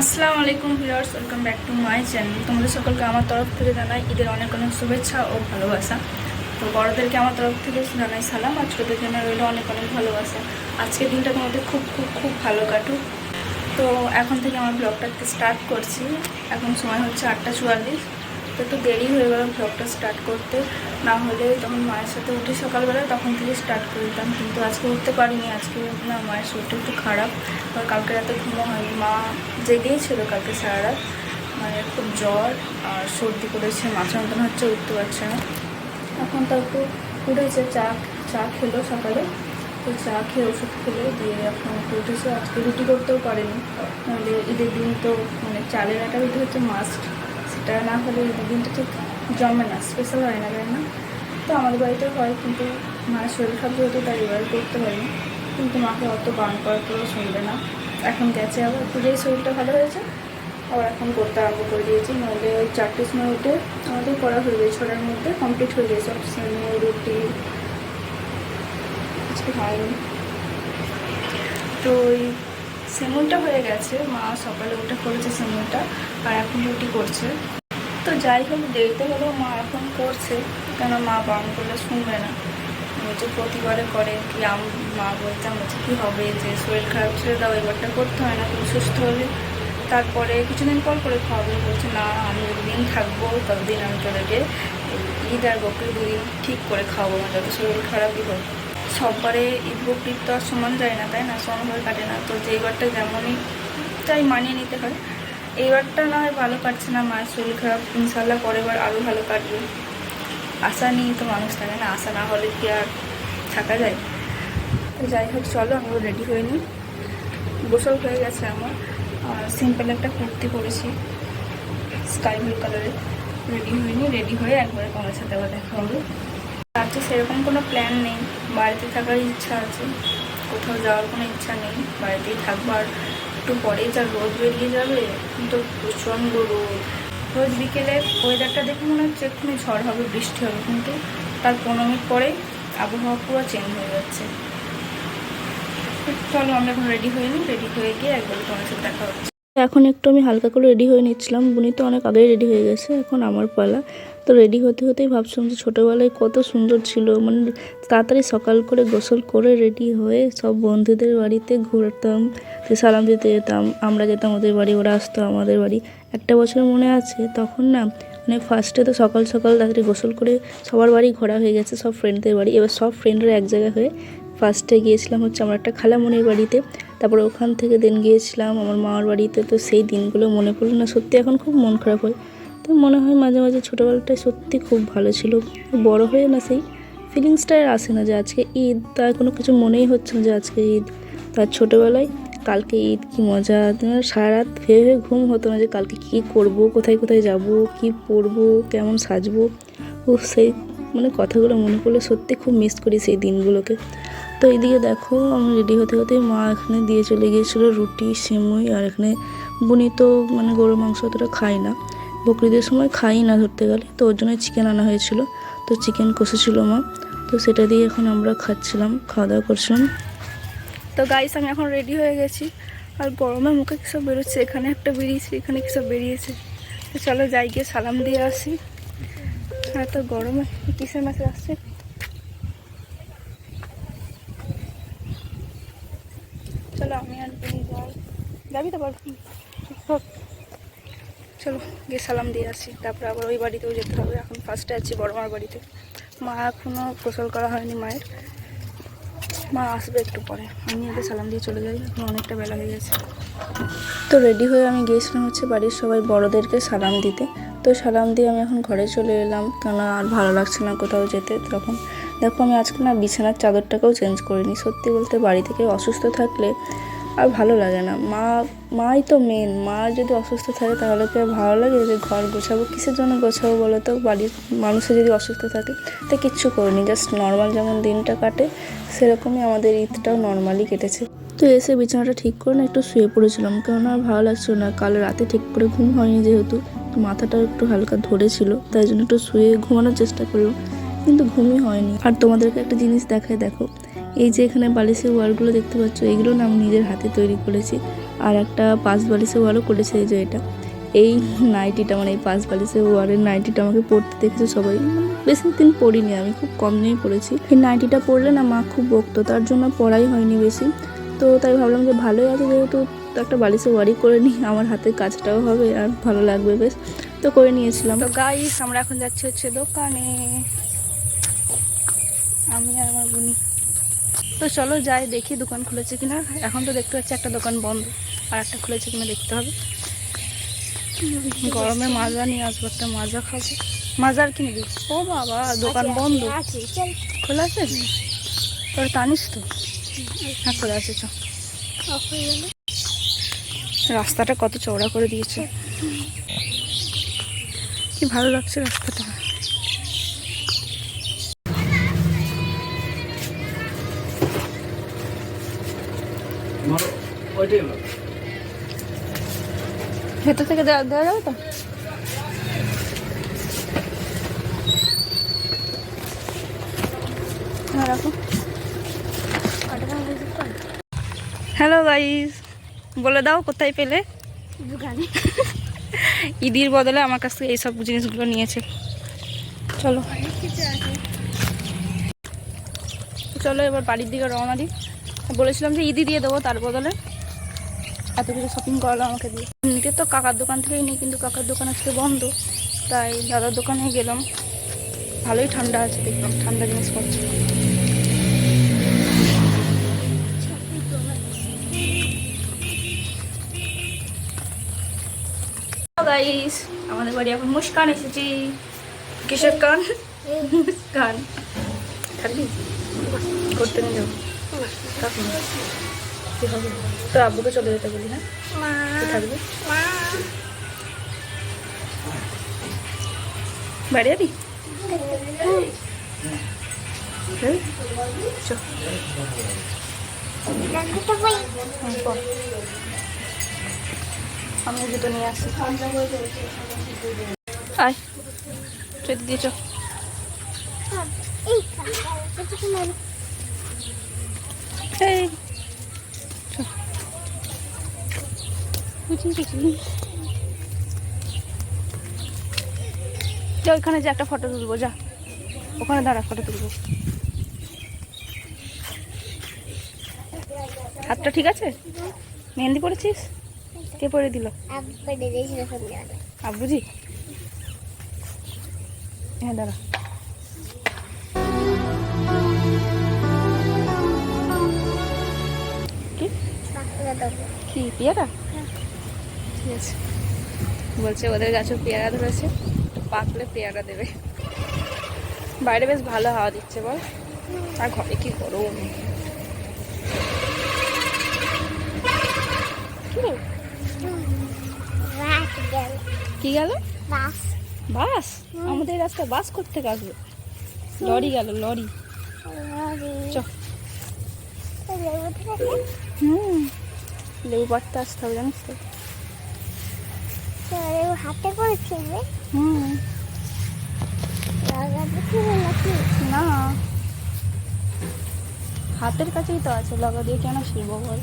আসসালামু আলাইকুম viewers, welcome back to my channel. তোমাদের সকলকে আমার তরফ থেকে জানাই ঈদের অনেক অনেক শুভেচ্ছা ও ভালোবাসা। তো বড়োদেরকে আমার তরফ থেকে জানাই সালাম আর ছোটোদের জন্য রইল অনেক অনেক ভালোবাসা। আজকের দিনটা তোমাদের খুব খুব খুব ভালো কাটুক। তো এখন থেকে আমার ব্লগটা স্টার্ট করছি। এখন সময় হচ্ছে আটটা চুয়াল্লিশ। তো একটু দেরি হয়ে গেল ব্লগটা স্টার্ট করতে। না হলে তখন মায়ের সাথে উঠে সকালবেলা, তখন থেকে স্টার্ট করে দিতাম। কিন্তু আজকে উঠতে পারিনি, আজকে না, মায়ের শরীরটা একটু খারাপ। আর কালকে রাতে ঘুমো হয়নি। মা জেগেই ছিল কালকে সারা রাত মায়ের খুব জ্বর আর সর্দি করেছে মাথা যন্ত্রণ হচ্ছে, উঠতে পারছে না। এখন তো একটু উঠেছে, চা চা খেলো সকালে। তো চা খেয়ে ওষুধ খেলে দিয়ে এখন একটু উঠেছে। আজকে রুটি করতেও পারেনি। নাহলে ঈদের দিন তো মানে চালের আটা রুটি হচ্ছে মাস্ট সেটা না হলে ঈদের দিনটা ঠিক জমে না স্পেশাল হয় না না? তো আমাদের বাড়িতে হয়, কিন্তু মায়ের শরীর খারাপ যেহেতু, তাই এবার করতে পারিনি কিন্তু মাকে অত বান করার পরেও শুনবে না। এখন গেছে আবার যেই শরীরটা ভালো হয়েছে, আবার এখন করতে আরম্ভ করে দিয়েছি। নইলে ওই চারটের সময় উঠে আমাদের করা হয়ে গেছে, ছটার মধ্যে কমপ্লিট হয়ে গেছে। সব সেমে রুটি, কিছু হয়নি তো ওই সেমুনটা হয়ে গেছে। মা সকালে উঠে করেছে সেমুনটা আর এখন রুটি করছে। তো যাই হোক দেরিতে হলেও মা এখন করছে কেন মা বাম করলে শুনবে না। বলছে প্রতিবারে করে কি আম, মা বলতাম বলছে, কী হবে? যে শরীর খারাপ ছেড়ে দাও, এবারটা করতে হয় না, তুমি সুস্থ হলে। তারপরে কিছুদিন পর করে খাওয়াবে বলছে, না, আমি যতদিন থাকব, ততদিন আমি তোদেরকে ঈদ আর বকরি দুদিন ঠিক করে খাওয়াবো না, যত শরীর খারাপই হোক সববারে ঈদ বকরির তো আর সমান যায় না, তাই না? সমানভাবে কাটে না। তো যেইবারটা যেমনই তাই মানিয়ে নিতে হয়। এইবারটা না হয় ভালো কাটছে না, মায়ের শরীর খারাপ। ইনশাল্লাহ পরের বার আরও ভালো কাটবে। আশা নিয়ে তো মানুষ থাকে না, আশা না হলে কি আর থাকা যায়? তো যাই হোক, চলো আমিও রেডি হয়ে নিই। গোসল হয়ে গেছে আমার। সিম্পল একটা কুর্তি পরেছি স্কাই ব্লু কালারের রেডি হয়নি রেডি হয়ে একবারে তোমার সাথে আবার দেখা হবে। আজকে সেরকম কোনো প্ল্যান নেই। বাড়িতে থাকার ইচ্ছা আছে, কোথাও যাওয়ার কোনো ইচ্ছা নেই, বাড়িতেই থাকব। আর একটু পরেই যা রোদ বেরিয়ে যাবে, কিন্তু প্রচণ্ড রোদ। রোজ বিকেলে ওয়েদারটা দেখে মনে হচ্ছে এক্ষুনি ঝড় হবে, বৃষ্টি হবে, কিন্তু তার পনেরো মিনিট পরেই আবহাওয়া পুরো চেঞ্জ হয়ে যাচ্ছে। চলো, আমরা এখন রেডি হয়ে নিই রেডি হয়ে গিয়ে একবার তোমার সাথে দেখা হচ্ছে। এখন একটু আমি হালকা করে রেডি হয়ে নিচ্ছিলাম বুনি তো অনেক আগেই রেডি হয়ে গেছে, এখন আমার পালা। তো রেডি হতে হতেই ভাবছিলাম যে ছোটোবেলায় কত সুন্দর ছিল। মানে তাড়াতাড়ি সকাল করে গোসল করে রেডি হয়ে সব বন্ধুদের বাড়িতে ঘুরতাম সালাম দিতে যেতাম, আমরা যেতাম ওদের বাড়ি, ওরা আসতো আমাদের বাড়ি। একটা বছর মনে আছে, তখন না মানে ফার্স্টে তো সকাল সকাল তাড়াতাড়ি গোসল করে সবার বাড়ি ঘোরা হয়ে গেছে, সব ফ্রেন্ডদের বাড়ি। এবার সব ফ্রেন্ডরা এক জায়গায় হয়ে ফার্স্টে গিয়েছিলাম হচ্ছে আমার একটা খালামণির বাড়িতে। তারপরে ওখান থেকে দিন গিয়েছিলাম আমার মামার বাড়িতে। তো সেই দিনগুলো মনে পড়ল না, সত্যি এখন খুব মন খারাপ হয়। তো মনে হয় মাঝে মাঝে ছোটোবেলাটাই সত্যি খুব ভালো ছিল। বড় হয়ে না সেই ফিলিংসটা আর আসে না যে আজকে ঈদ তা কোনো কিছু মনেই হচ্ছে না যে আজকে ঈদ। তার ছোটোবেলায় কালকে ঈদ, কি মজা। সারা রাত ভেবে ঘুম হতো না যে কালকে কী করব, কোথায় কোথায় যাব, কি পরবো, কেমন সাজবো। ও সেই মানে কথাগুলো মনে পড়লে সত্যি খুব মিস করি সেই দিনগুলোকে। তো এইদিকে দেখো, আমি রেডি হতে হতে মা এখানে দিয়ে চলে গিয়েছিল রুটি, সিমুই, আর এখানে বুনি তো মানে গরু মাংস অতটা খাই না। বকরিদের সময় খাই না ধরতে গেলে। তো ওর জন্য চিকেন আনা হয়েছিল। তো চিকেন কষেছিল মা। তো সেটা দিয়ে এখন আমরা খাচ্ছিলাম, খাওয়া দাওয়া করছিলাম। তো গাইস আমি এখন রেডি হয়ে গেছি। আর গরমে মুখে সব বেরোচ্ছে? এখানে একটা বেরিয়েছে, এখানে সব বেরিয়েছে? তো চলো যাই গিয়ে সালাম দিয়ে আসি। হ্যাঁ তো গরমে কিসের মাসে আসছে? চলো আমি আর যাবি তো বল। চলো, গিয়ে সালাম দিয়ে আসি। তারপরে আবার ওই বাড়িতেও যেতে হবে। এখন ফার্স্টে আছি বড় মার বাড়িতে। মা এখনও গোসল করা হয়নি মায়ের। মা আসবে একটু পরে। আমি আগে সালাম দিয়ে চলে যাই। এখন অনেকটা বেলা হয়ে গেছে। তো রেডি হয়ে আমি গিয়েছিলাম হচ্ছে বাড়ির সবাই বড়োদেরকে সালাম দিতে। তো সালাম দিয়ে আমি এখন ঘরে চলে এলাম। কেন আর ভালো লাগছে না কোথাও যেতে তখন। দেখো, আমি আজকে না বিছানার চাদরটাকেও চেঞ্জ করিনি। সত্যি বলতে বাড়ি থেকে অসুস্থ থাকলে আর ভালো লাগে না। মা, মাই তো মেন মা যদি অসুস্থ থাকে তাহলে আর ভালো লাগে যে ঘর গোছাবো। কিসের জন্য গোছাবো বলো তো? বাড়ির মানুষের যদি অসুস্থ থাকে, তা কিচ্ছু করিনি। জাস্ট নর্মাল যেমন দিনটা কাটে, সেরকমই আমাদের ঈদটাও নর্মালি কেটেছে। তো এসে বিছানাটা ঠিক করে না, একটু শুয়ে পড়েছিলাম। কেননা আর ভালো লাগছিল না। কাল রাতে ঠিক করে ঘুম হয়নি যেহেতু, তো মাথাটা একটু হালকা ধরেছিল, তাই জন্য একটু শুয়ে ঘুমানোর চেষ্টা করলাম। কিন্তু ঘুমই হয়নি। আর তোমাদেরকে একটা জিনিস দেখায় দেখো। এই যে এখানে বালিশের ওয়ালগুলো দেখতে পাচ্ছ এইগুলো না আমি নিজের হাতে তৈরি করেছি। আর একটা পাঁচ বালিশে ওয়ালও করেছে এই যে এটা। এই নাইটিটা মানে এই পাঁচ বালিশে ওয়ারের নাইটিটা আমাকে পরতে দেখেছে সবাই? বেশি দিন পরিনি আমি, খুব কম দিনই পড়েছি এই নাইটিটা পরলে না মা খুব বকতো, তার জন্য পরাই হয়নি বেশি। তো তাই ভাবলাম যে ভালোই আছে যেহেতু একটা বালিশে ওয়ারি করে নিই, আমার হাতে কাজটাও হবে আর ভালো লাগবে বেশ। তো করে নিয়েছিলাম। তো গাইস আমরা এখন যাচ্ছি হচ্ছে দোকানে। আমি আর আমার বুনি। তো চলো যাই দেখি দোকান খুলেছে কিনা। এখন তো দেখতে পাচ্ছি একটা দোকান বন্ধ আর একটা খুলেছে কিনা দেখতে হবে। গরমে মাজা নিয়ে আসব একটা মাজা খাব। মাজার কিনে দিই। ও বাবা দোকান বন্ধ। খোলা আছে? তোর টানিস তো? হ্যাঁ খোলা আছে চ। রাস্তাটা কত চওড়া করে দিয়েছে। কি ভালো লাগছে রাস্তাটা। ভেতর থেকে দেওয়া দেওয়া যাবে তো? হ্যাঁ হ্যালো গাইস বলে দাও কোথায় পেলে? ঈদির বদলে আমার কাছ থেকে এইসব জিনিসগুলো নিয়েছে। চলো। চলো এবার বাড়ির দিকে রওনা দিই। বলেছিলাম যে ইদি দিয়ে দেবো তার বদলে। এত কিছু শপিং করালো আমাকে দিয়ে। নিতে তো কাকার দোকান থেকেই নিই, কিন্তু কাকার দোকান আজকে বন্ধ। তাই দাদার দোকানে গেলাম। ভালোই ঠান্ডা আছে, দেখলাম। ঠান্ডা জিনিসপত্র গাইস আমাদের বাড়ি এখন মুস্কান এসেছি। কিসের কান? মুস্কান। থাকবি করতে নিয়ে যাব তো আব্বুকে চলে যেতে বলি হ্যাঁ থাকবি বাড়ি যাবি হ্যাঁ? আমি জুতো নিয়ে আসি আয় চল দিয়ে বুঝি। যা ওইখানে যে একটা ফটো তুলবো যা। ওখানে দাঁড়া ফটো তুলবো। হাতটা ঠিক আছে? মেহেন্দি পড়েছিস কে পরে দিল? আব্বুজি? হ্যাঁ দাঁড়া। কি পেয়ারা? ঠিক আছে। বলছে ওদের গাছে পেয়ারা ধরেছে পাকলে পেয়ারা দেবে। বাইরে বেশ ভালো হাওয়া দিচ্ছে বল। আর ঘরে কি গরম। কি? গেল। বাস। আমাদের রাস্তায় বাস করতে আসবে লরি গেল লরি। চ। হুম। লেবু পাড়তে আসতে হবে জানিস তো? হাতে করেছে হুম। নাকি? না। হাতের কাছেই তো আছে লগা দিয়ে কেন শিখব বল?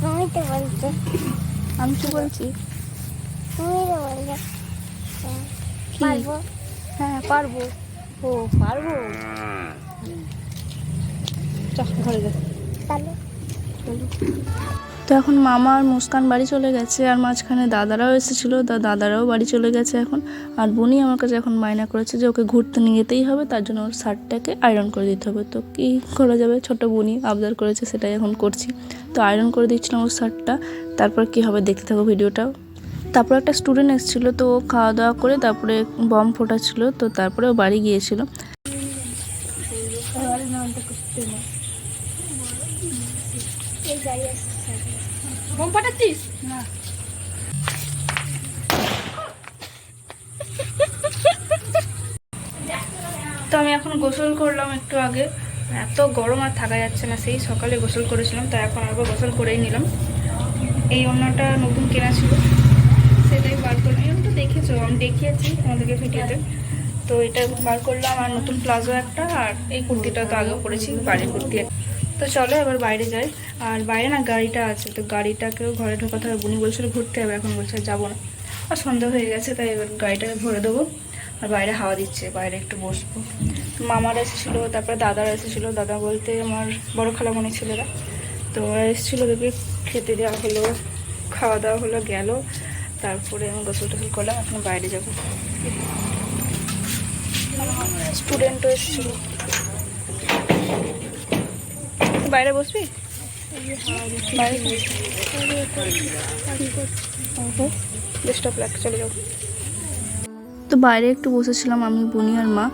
তুমি তো বলছো। আমি কি বলছি? তুমি তো বলছো। পারব। হ্যাঁ পারব। ও পারব? চাষ ঘরে যা। তাহলে। চলো। তো এখন মামা আর মুস্কান বাড়ি চলে গেছে, আর মাঝখানে দাদারাও এসেছিল, তা দাদারাও বাড়ি চলে গেছে এখন। আর বোনই আমার কাছে এখন বায়না করেছে যে ওকে ঘুরতে নিয়ে যেতেই হবে, তার জন্য ওর শার্টটাকে আয়রন করে দিতে হবে। তো কী করা যাবে? ছোট বোনই আবদার করেছে, সেটাই এখন করছি। তো আয়রন করে দিচ্ছিলাম ওর শার্টটা, তারপর কি হবে দেখতে থাকো ভিডিওটাও তারপর একটা স্টুডেন্ট এসেছিল, তো ও খাওয়া দাওয়া করে তারপরে বম ফোটাচ্ছিল, তো তারপরে ও বাড়ি গিয়েছিল। বোম পাঠাচ্ছিস? না। তো আমি এখন গোসল করলাম একটু আগে। এত গরম আর থাকা যাচ্ছে না সেই সকালে গোসল করেছিলাম তো এখন আবার গোসল করেই নিলাম। এই অন্যটা নতুন কেনা ছিল সেটাই বার করলাম। এরকম তো দেখেছ আমি দেখিয়েছি তোমাদেরকে ভিডিওতে। তো এটা বার করলাম আর নতুন প্লাজো একটা আর এই কুর্তিটা তো আগেও পরেছি বাড়ির কুর্তি তো চলো এবার বাইরে যাই। আর বাইরে না গাড়িটা আছে, তো গাড়িটাকেও ঘরে ঢোকাতে হবে। বুনি বলছিল ঘুরতে হবে এখন বলছে যাব না। আর সন্ধ্যা হয়ে গেছে, তাই এবার গাড়িটাকে ভরে দেবো। আর বাইরে হাওয়া দিচ্ছে, বাইরে একটু বসবো। মামার এসেছিল, তারপরে দাদার এসেছিল। দাদা বলতে আমার বড় খালামণি ছেলেরা। তো এসেছিল দেখে খেতে দেওয়া হলো, খাওয়া দাওয়া হলো, গেল। তারপরে আমি গোসল টোসল করলাম, এখন বাইরে যাব। স্টুডেন্টও এসেছিল। বাইরে বসবি? বাইরে অফ চলে যাও তো বাইরে একটু বসেছিলাম আমি বুনি আর মা।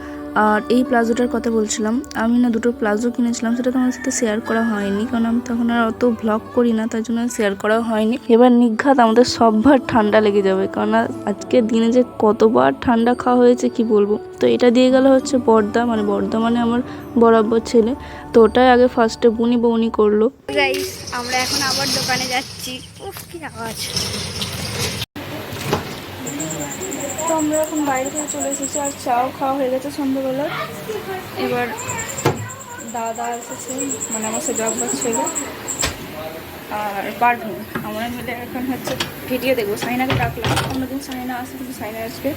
আর এই প্লাজোটার কথা বলছিলাম, আমি না দুটো প্লাজো কিনেছিলাম, সেটা তোমার সাথে শেয়ার করা হয়নি, কারণ আমি তখন আর অত ব্লগ করি না, তার জন্য শেয়ার করা হয়নি। এবার নিঘাত আমাদের সববার ঠান্ডা লেগে যাবে, কারণ আজকে দিনে যে কতবার ঠান্ডা খাওয়া হয়েছে কি বলব? তো এটা দিয়ে গেল হচ্ছে বর্দা মানে বর্দা মানে আমার বরাবর ছেলে, তো ওটাই আগে ফার্স্টে বুনি বউনি করল। আমরা এখন আবার দোকানে যাচ্ছি। উফ, কি আওয়াজ তো আমরা এখন বাইরে থেকে চলে এসেছি আর চাও খাওয়া হয়ে গেছে সন্ধ্যাবেলা। এবার দাদা এসেছে মানে আমার সেটা আব্বার ছেলে। আর পারভীন আমরা মিলে এখন হচ্ছে ভিডিও দেখব। সাইনাকে ডাকলাম অন্যদিন সাইনা আসে কিন্তু সাইনা আজকে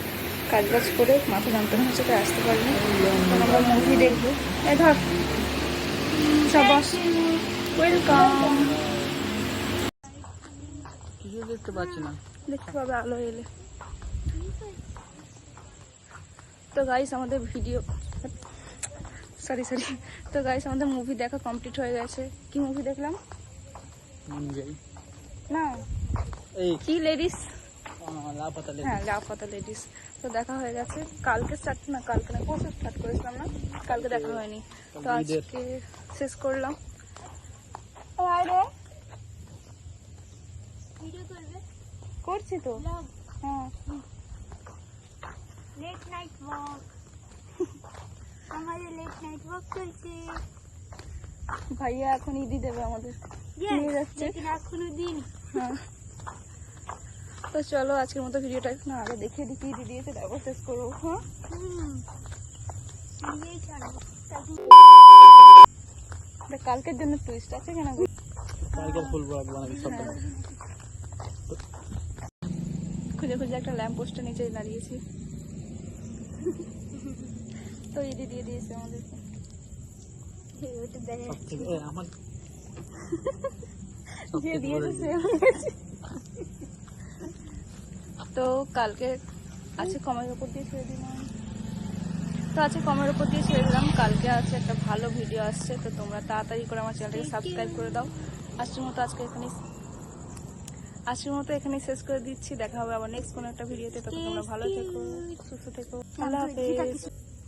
কাজ বাজ করে মাথা যন্ত্রণা হচ্ছে তাই আসতে তখন আমরা মুভি দেখব। এ ধর সবাস ওয়েলকাম কিছু দেখতে পাচ্ছি না? দেখতে পাবে আলো এলে। তো গাইস আমাদের ভিডিও সরি সরি তো গাইস আমাদের মুভি দেখা কমপ্লিট হয়ে গেছে। কি মুভি দেখলাম? না। এই। কি লেডিস লাপাতা হ্যাঁ লাফাতা লেডিস তো দেখা হয়ে গেছে। কালকে স্টার্ট না কালকে না পরশু স্টার্ট করেছিলাম না? কালকে দেখা হয়নি। তো আজকে শেষ করলাম। করছি তো? হ্যাঁ। লেট নাইট ওয়াক আমাদের লেট নাইট ওয়াক চলছে। ভাইয়া এখন ঈদি দেবে আমাদের। নিয়ে যাচ্ছে। এখনও দিন। হ্যাঁ। তো চলো আজকের মতো ভিডিওটা না আগে দেখিয়ে দিই কি দিদিয়েছে তারপর শেষ করব হ্যাঁ? কালকের জন্য টুইস্ট আছে কেন কালকের ফুল ব্লগ বানাবি সব হ্যাঁ। খুঁজে খুঁজে একটা ল্যাম্প পোস্টের নিচে দাঁড়িয়েছি তো ঈদি দিয়ে দিয়েছে আমাদেরকে ওটা দেখা সব থেকে এ, আমার সব যে থেকে দিয়েছে বড় সে নিয়েছে। তো কালকে আছে কমের উপর দিয়ে ছেড়ে দিলাম। তো আছে কমের উপর দিয়ে ছেড়ে দিলাম। কালকে আছে একটা ভালো ভিডিও আসছে তো তোমরা তাড়াতাড়ি করে আমার চ্যানেলটাকে সাবস্ক্রাইব করে দাও। আজকের মতো আজকে এখানে আজকের মতো এখানে শেষ করে দিচ্ছি। দেখা হবে আবার নেক্সট কোনো একটা ভিডিওতে। তো তোমরা ভালো থেকো সুস্থ থেকো। আল্লাহ হাফেজ।